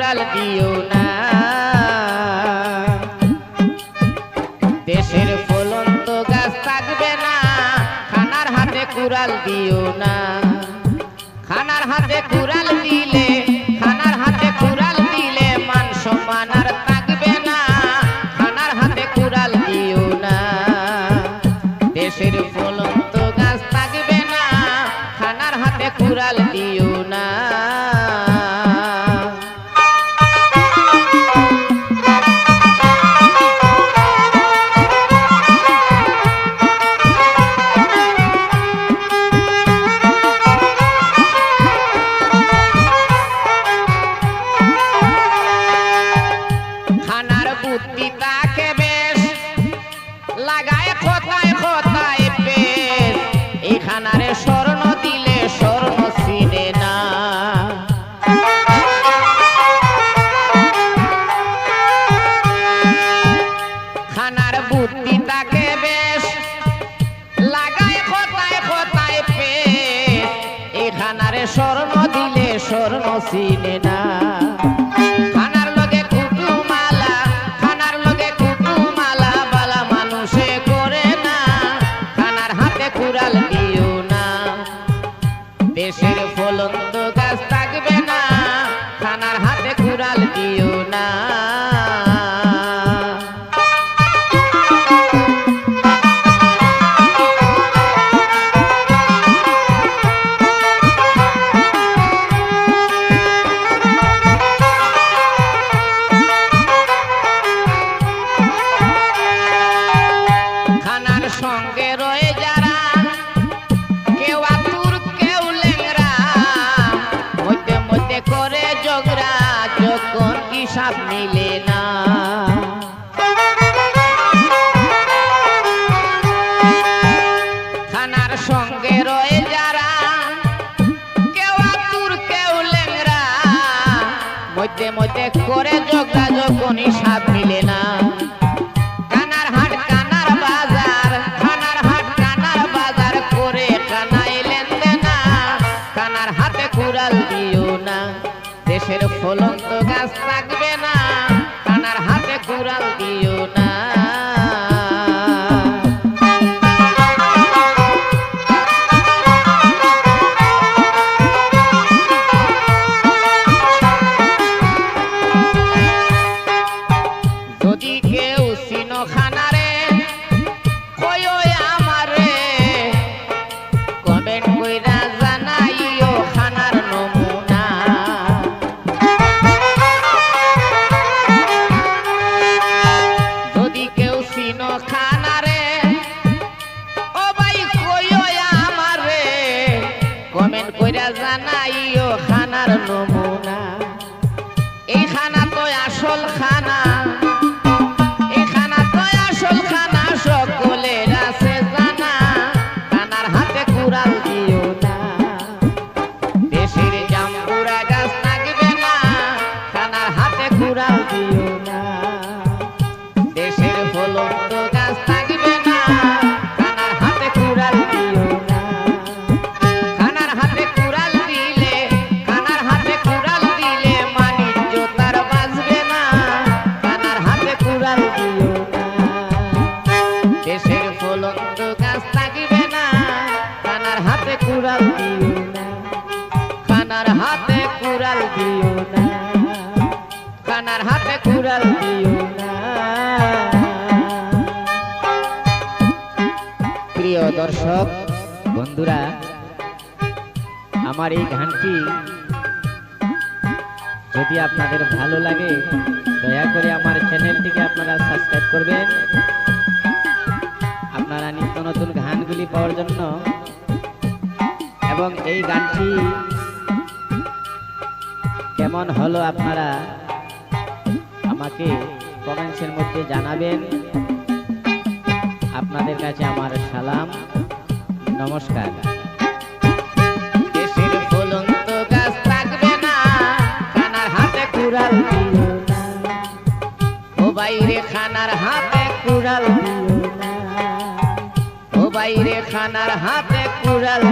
কুড়াল দিও না। দেশের ফলন্ত গাছ থাকবে না, খানার হাতে কুড়াল দিও না। খানার হাতে কুড়াল দিলে, খানার হাতে কুড়াল দিলে মান সম্মান আর থাকবে না। খানার হাতে কুড়াল দিও না। দেশের ফলন্ত গাছ থাকবে না, খানার হাতে কুড়াল দিও লাগায় খোতায় খোতায় পেশ এই খানারে স্বর্ণ দিলে স্বর্ণ চিনে না। খানার বুদ্ধি তাকে বেশ লাগায় খোতায় খোতায় পেশ এই খানারে স্বর্ণ দিলে স্বর্ণ চিনে না। কুড়াল হিসাব মিলে না। খানার সঙ্গে রয়ে যারা, কেউ আতুর, কেউ লেংরা মধ্যে মধ্যে করে ঝগড়া যখন হিসাব মিলে না। কুড়াল দিও না। দেশের ফলন্ত গাছ থাকবে না। কানার হাতে কুড়াল দিও না। যদি খানা রে। ও ভাই, কইও আমারে। কমেন্ট কইরা জানাইও খানার নমুনা। এই খানা তো আসল খানা, সকলের আছে জানা। খানার হাতে কুড়াল হাতে কুড়াল দিও না। খানার হাতে কুড়াল দিও না। খানার হাতে কুড়াল দিও না। প্রিয় দর্শক, বন্ধুরা, আমার এই গানটি যদি আপনাদের ভালো লাগে, দয়া করে আমার চ্যানেলটিকে আপনারা সাবস্ক্রাইব করবেন। আপনারা নিত্য নতুন গানগুলি পাওয়ার জন্য এবং এই গানটি কেমন হলো আপনারা আমাকে কমেন্টসের মধ্যে জানাবেন। আপনাদের কাছে আমার সালাম। নমস্কার। থাকবে না, খানার খানার হাতে কুড়াল।